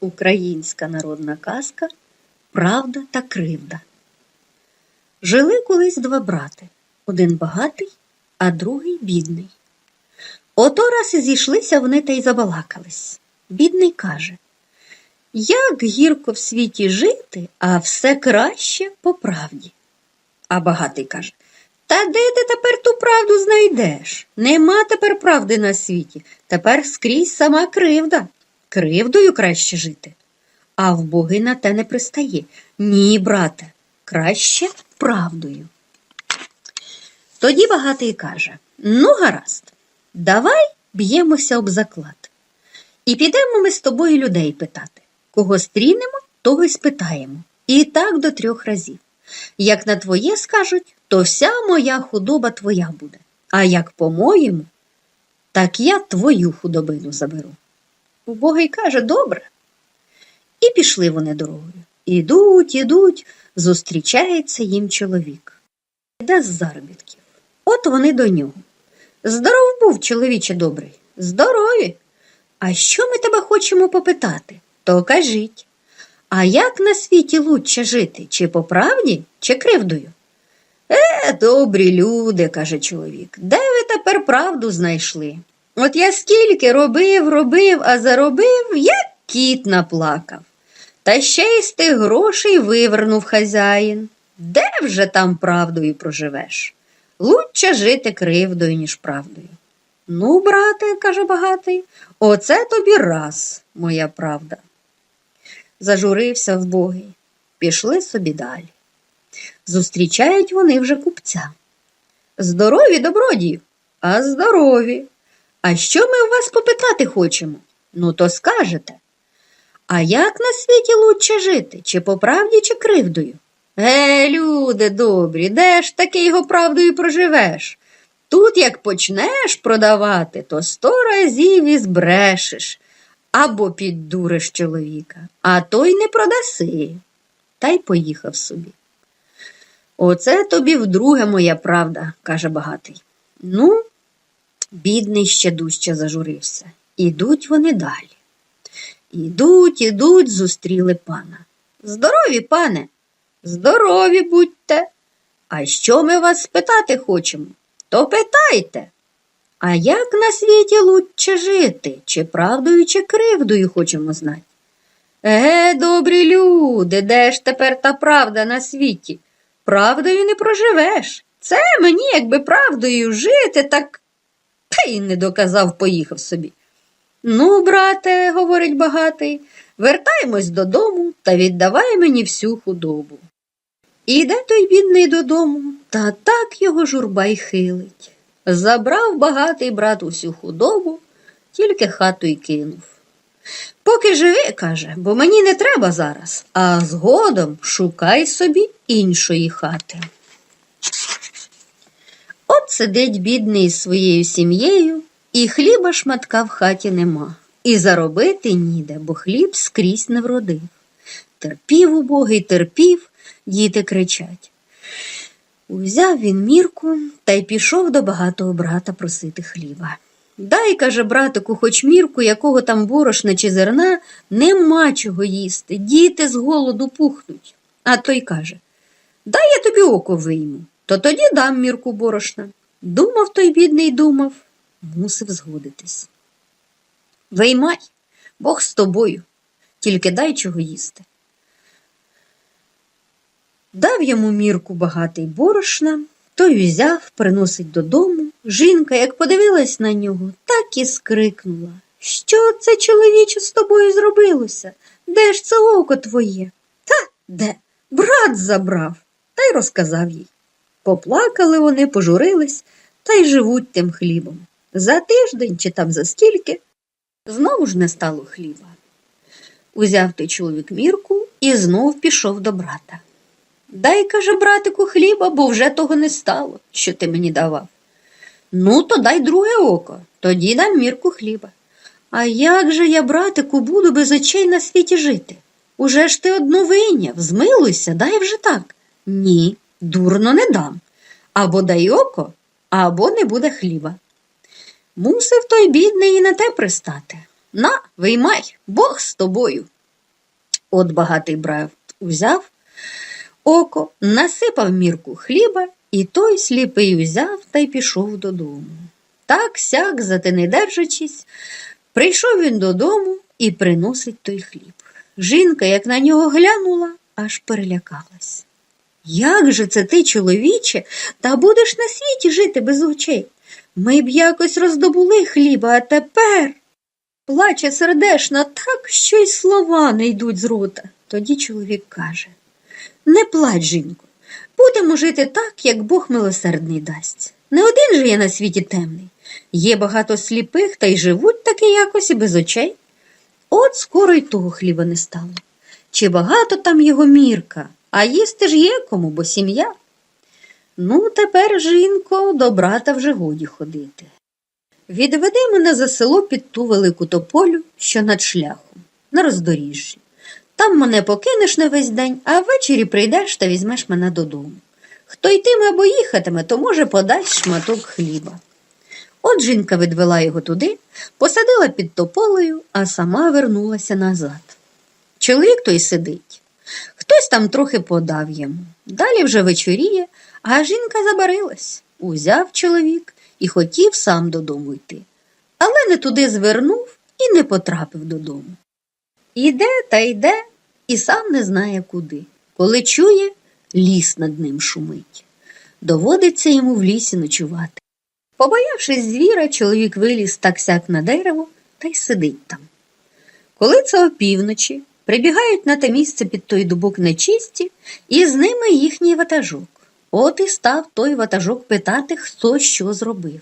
Українська народна казка Правда та кривда. Жили колись два брати один багатий, а другий бідний. Ото раз і зійшлися вони та й забалакались. Бідний каже Як гірко в світі жити, а все краще по правді. А багатий каже Та де ти тепер ту правду знайдеш? Нема тепер правди на світі. Тепер скрізь сама кривда. Кривдою краще жити. А в боги на те не пристає. Ні, брате, краще правдою. Тоді багатий каже Ну, гаразд, давай б'ємося об заклад. І підемо ми з тобою людей питати. Кого стрінемо, того й спитаємо. І так до трьох разів. Як на твоє скажуть, то вся моя худоба твоя буде. А як по-моєму, так я твою худобину заберу. Убогий каже, добре. І пішли вони дорогою. Ідуть, ідуть, зустрічається їм чоловік. Іде з заробітків. От вони до нього. Здоров був, чоловіче добрий. Здорові. А що ми тебе хочемо попитати? То кажіть. А як на світі лучше жити? Чи по правді, чи кривдою? Е, добрі люди, каже чоловік, де ви тепер правду знайшли? От я скільки робив, робив, а заробив, як кіт наплакав. Та ще й з тих грошей вивернув хазяїн. Де вже там правдою проживеш? Лучше жити кривдою, ніж правдою. Ну, брате, каже багатий, оце тобі раз, моя правда. Зажурився вбогий. Пішли собі далі. Зустрічають вони вже купця. Здорові, добродію, а здорові. А що ми у вас попитати хочемо? Ну, то скажете. А як на світі лучше жити, чи по правді, чи кривдою? Е, люди добрі, де ж таки його правдою проживеш? Тут, як почнеш продавати, то сто разів і збрешеш або піддуриш чоловіка, а той не продаси. Та й поїхав собі. Оце тобі вдруге моя правда, каже багатий. Ну, бідний ще дужче зажурився. Ідуть вони далі. Ідуть, ідуть, зустріли пана. Здорові, пане, здорові будьте. А що ми вас спитати хочемо? То питайте. А як на світі лучше жити, чи правдою, чи кривдою хочемо знати? Еге, добрі люди, де ж тепер та правда на світі? Правдою не проживеш. Це мені, якби правдою жити, так та й не доказав, поїхав собі. Ну, брате, говорить багатий, вертаємось додому та віддавай мені всю худобу. Іде той бідний додому, та так його журба й хилить. Забрав багатий брат усю худобу, тільки хату й кинув. Поки живи, каже, бо мені не треба зараз, а згодом шукай собі іншої хати. От сидить бідний із своєю сім'єю, і хліба шматка в хаті нема, і заробити ніде, бо хліб скрізь не вродив. Терпів убогий, терпів, діти кричать. Узяв він мірку та й пішов до багатого брата просити хліба. Дай, каже братику, хоч мірку, якого там борошна чи зерна, нема чого їсти, діти з голоду пухнуть. А той каже Дай я тобі око вийму, то тоді дам мірку борошна. Думав той бідний, думав, мусив згодитись. Виймай, Бог з тобою, тільки дай чого їсти. Дав йому мірку багатий борошна, той узяв, приносить додому. Жінка, як подивилась на нього, так і скрикнула. Що це, чоловіче, з тобою зробилося? Де ж це око твоє? Та де? Брат забрав, та й розказав їй. Поплакали вони, пожурились та й живуть тим хлібом. За тиждень чи там за скільки знову ж не стало хліба. Узяв той чоловік мірку і знов пішов до брата. Дай, каже, братику, хліба, бо вже того не стало, що ти мені давав. Ну, то дай друге око, тоді дам мірку хліба. А як же я, братику, буду без очей на світі жити? Уже ж ти одну вийняв, змилуйся, дай вже так. Ні, дурно не дам. Або дай око, або не буде хліба. Мусив той бідний і на те пристати. На, виймай, Бог з тобою. От багатий брат узяв око, насипав мірку хліба, і той сліпий узяв та й пішов додому. Так сяк, зате не держачись, прийшов він додому і приносить той хліб. Жінка, як на нього глянула, аж перелякалась. Як же це ти, чоловіче, та будеш на світі жити без очей? Ми б якось роздобули хліба, а тепер. Плаче сердешна так, що й слова не йдуть з рота. Тоді чоловік каже Не плач, жінко, будемо жити так, як Бог милосердний дасть. Не один же є на світі темний. Є багато сліпих та й живуть таки якось і без очей. От скоро й того хліба не стало. Чи багато там його мірка, а їсти ж є кому, бо сім'я. Ну, тепер, жінко, до брата вже годі ходити. Відведи мене за село під ту велику тополю, що над шляхом, на роздоріжжі. Там мене покинеш на весь день, а ввечері прийдеш та візьмеш мене додому. Хто йтиме або їхатиме, то, може, подасть шматок хліба. От жінка відвела його туди, посадила під тополею, а сама вернулася назад. Чоловік той сидить. Хтось там трохи подав йому. Далі вже вечоріє, а жінка забарилась. Узяв чоловік і хотів сам додому йти. Але не туди звернув і не потрапив додому. Іде та йде і сам не знає куди. Коли чує, ліс над ним шумить. Доводиться йому в лісі ночувати. Побоявшись звіра, чоловік виліз так сяк на дерево та й сидить там. Коли це опівночі, прибігають на те місце під той дубок нечисті, і з ними їхній ватажок. От і став той ватажок питати, хто що зробив.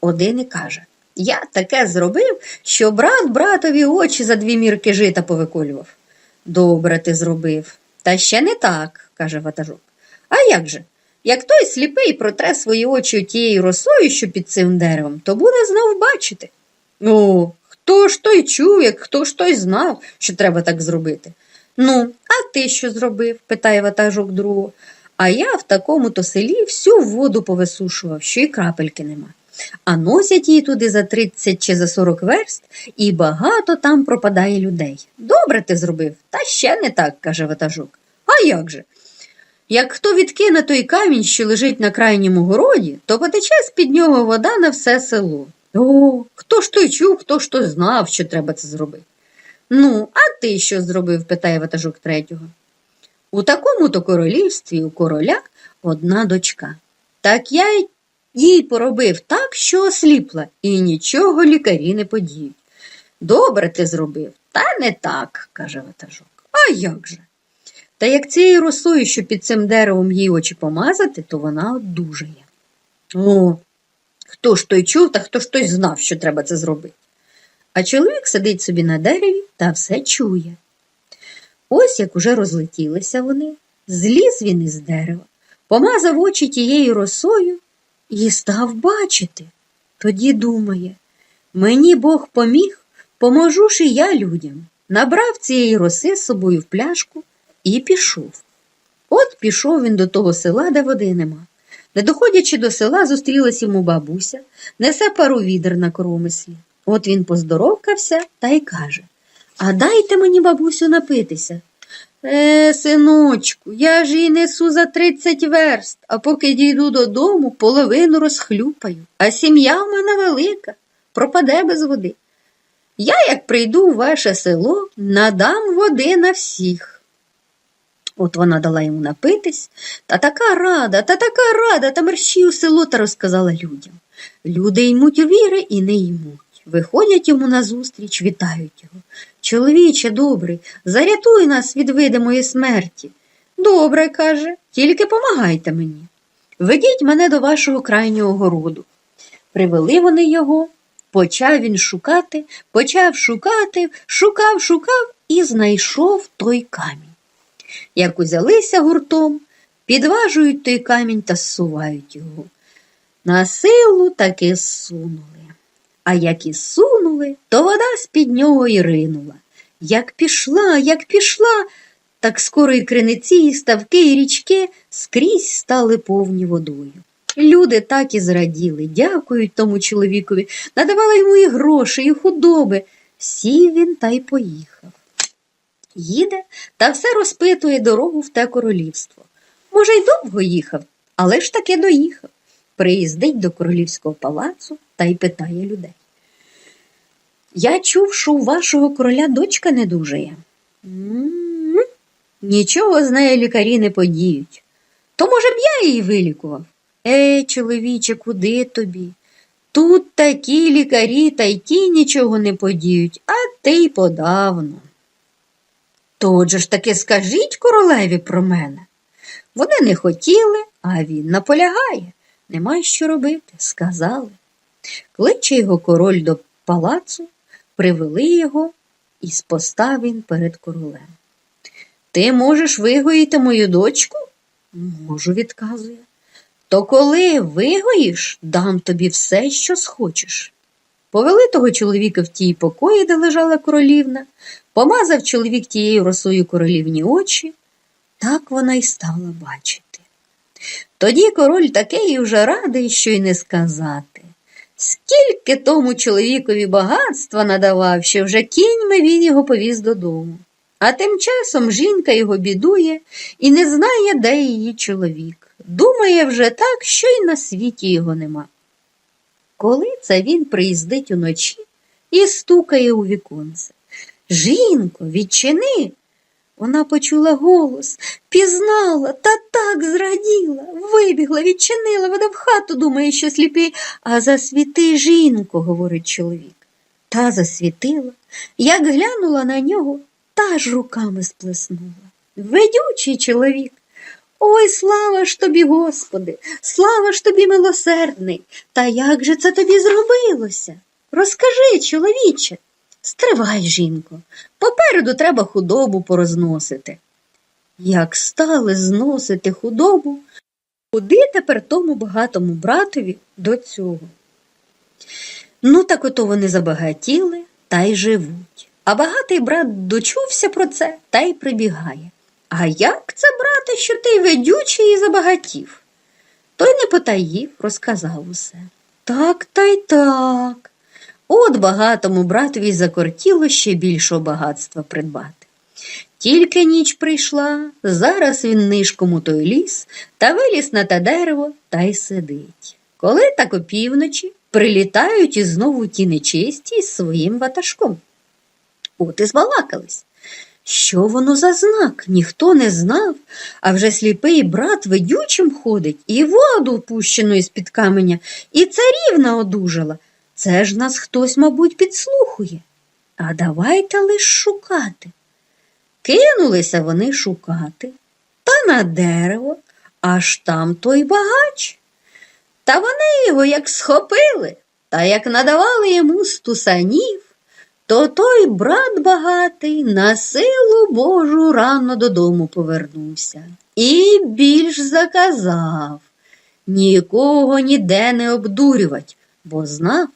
Один і каже Я таке зробив, що брат братові очі за дві мірки жита повиколював. Добре ти зробив. Та ще не так, каже ватажок. А як же? Як той сліпий протре свої очі тією росою, що під цим деревом, то буде знов бачити. Ну, хто ж той чув, як хто ж той знав, що треба так зробити? Ну, а ти що зробив? питає ватажок другого. А я в такому то селі всю воду повисушував, що й крапельки нема. А носять її туди за 30 чи за 40 верст, і багато там пропадає людей. Добре ти зробив, та ще не так, каже ватажок. А як же? Як хто відкине той камінь, що лежить на крайньому городі, то потече з-під нього вода на все село. О, хто ж той чув, хто ж то знав, що треба це зробити. Ну, а ти що зробив? питає ватажок третього. У такому то королівстві у короля одна дочка. Так я їй поробив так, що осліпла, і нічого лікарі не подіють. Добре ти зробив, та не так, каже ватажок. А як же? Та як цією росою, що під цим деревом їй очі помазати, то вона одужає. О, хто ж той чув, та хто ж той знав, що треба це зробити. А чоловік сидить собі на дереві та все чує. Ось як уже розлетілися вони, зліз він із дерева, помазав очі тією росою і став бачити. Тоді думає мені Бог поміг, поможу ж і я людям. Набрав цієї роси з собою в пляшку і пішов. От пішов він до того села, де води нема. Не доходячи до села, зустрілась йому бабуся, несе пару відер на коромислі. От він поздоровкався та й каже А дайте мені, бабусю, напитися. Е, синочку, я ж її несу за тридцять верст, а поки дійду додому, половину розхлюпаю, а сім'я в мене велика, пропаде без води. Я, як прийду в ваше село, надам води на всіх. От вона дала йому напитись, та така рада, та така рада, та мерщій у село та розказала людям. Люди ймуть у віри і не ймуть. Виходять йому назустріч, вітають його. Чоловіче добрий, зарятуй нас від видимої смерті. Добре, каже, тільки помагайте мені. Ведіть мене до вашого крайнього городу. Привели вони його, почав він шукати, почав шукати, шукав, шукав і знайшов той камінь. Як узялися гуртом, підважують той камінь та зсувають його. На силу таки зсунули. А як і сунули, то вода з-під нього і ринула. Як пішла, як пішла, так скоро і криниці, і ставки, і річки скрізь стали повні водою. Люди так і зраділи, дякують тому чоловікові, надавали йому і гроші, і худоби. Сів він та й поїхав. Їде та все розпитує дорогу в те королівство. Може, й довго їхав, але ж таки доїхав. Приїздить до королівського палацу та й питає людей. Я чув, що у вашого короля дочка не дужає. Нічого з нею лікарі не подіють. То, може б, я її вилікував? Ей, чоловіче, куди тобі? Тут такі лікарі та й ті нічого не подіють, а ти й подавно. Отже ж таки скажіть королеві про мене. Вони не хотіли, а він наполягає. Нема що робити, сказали. Кличе його король до палацу, привели його і спостав він перед королем. Ти можеш вигоїти мою дочку? Можу, відказує. То коли вигоїш, дам тобі все, що схочеш. Повели того чоловіка в тій покої, де лежала королівна, помазав чоловік тією росою королівні очі, так вона й стала бачити. Тоді король такий уже радий, що й не сказати. Скільки тому чоловікові багатства надавав, що вже кіньми він його повіз додому. А тим часом жінка його бідує і не знає, де її чоловік. Думає вже так, що й на світі його нема. Коли це він приїздить уночі і стукає у віконце. Жінко, відчини. Вона почула голос, пізнала та так зраділа, вибігла, відчинила, вона в хату думає, що сліпий, а засвіти, жінко, говорить чоловік. Та засвітила, як глянула на нього, та ж руками сплеснула. Ведючий чоловік. Ой, слава ж тобі, Господи, слава ж тобі, милосердний. Та як же це тобі зробилося? Розкажи, чоловіче. Стривай, жінко, попереду треба худобу порозносити. Як стали зносити худобу, куди тепер тому багатому братові до цього? Ну, так ото вони забагатіли та й живуть. А багатий брат дочувся про це та й прибігає. А як це, брате, що ти ведючий і забагатів? Той не потаїв, розказав усе. Так та й так. От багатому братові закортіло ще більшого багатства придбати. Тільки ніч прийшла, зараз він нишком у той ліс та виліз на те дерево та й сидить. Коли так опівночі прилітають і знову ті нечисті з своїм ватажком. От і збалакались. Що воно за знак? Ніхто не знав, а вже сліпий брат ведючим ходить, і воду пущено із-під каменя, і царівна одужала. Це ж нас хтось, мабуть, підслухує. А давайте лиш шукати. Кинулися вони шукати, та на дерево, аж там той багач. Та вони його як схопили, та як надавали йому стусанів, то той брат багатий на силу Божу рано додому повернувся і більш заказав нікого ніде не обдурювать, бо знав,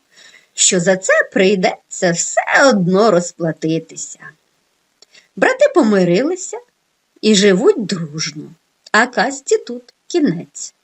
що за це прийдеться все одно розплатитися. Брати помирилися і живуть дружно, а касті тут кінець.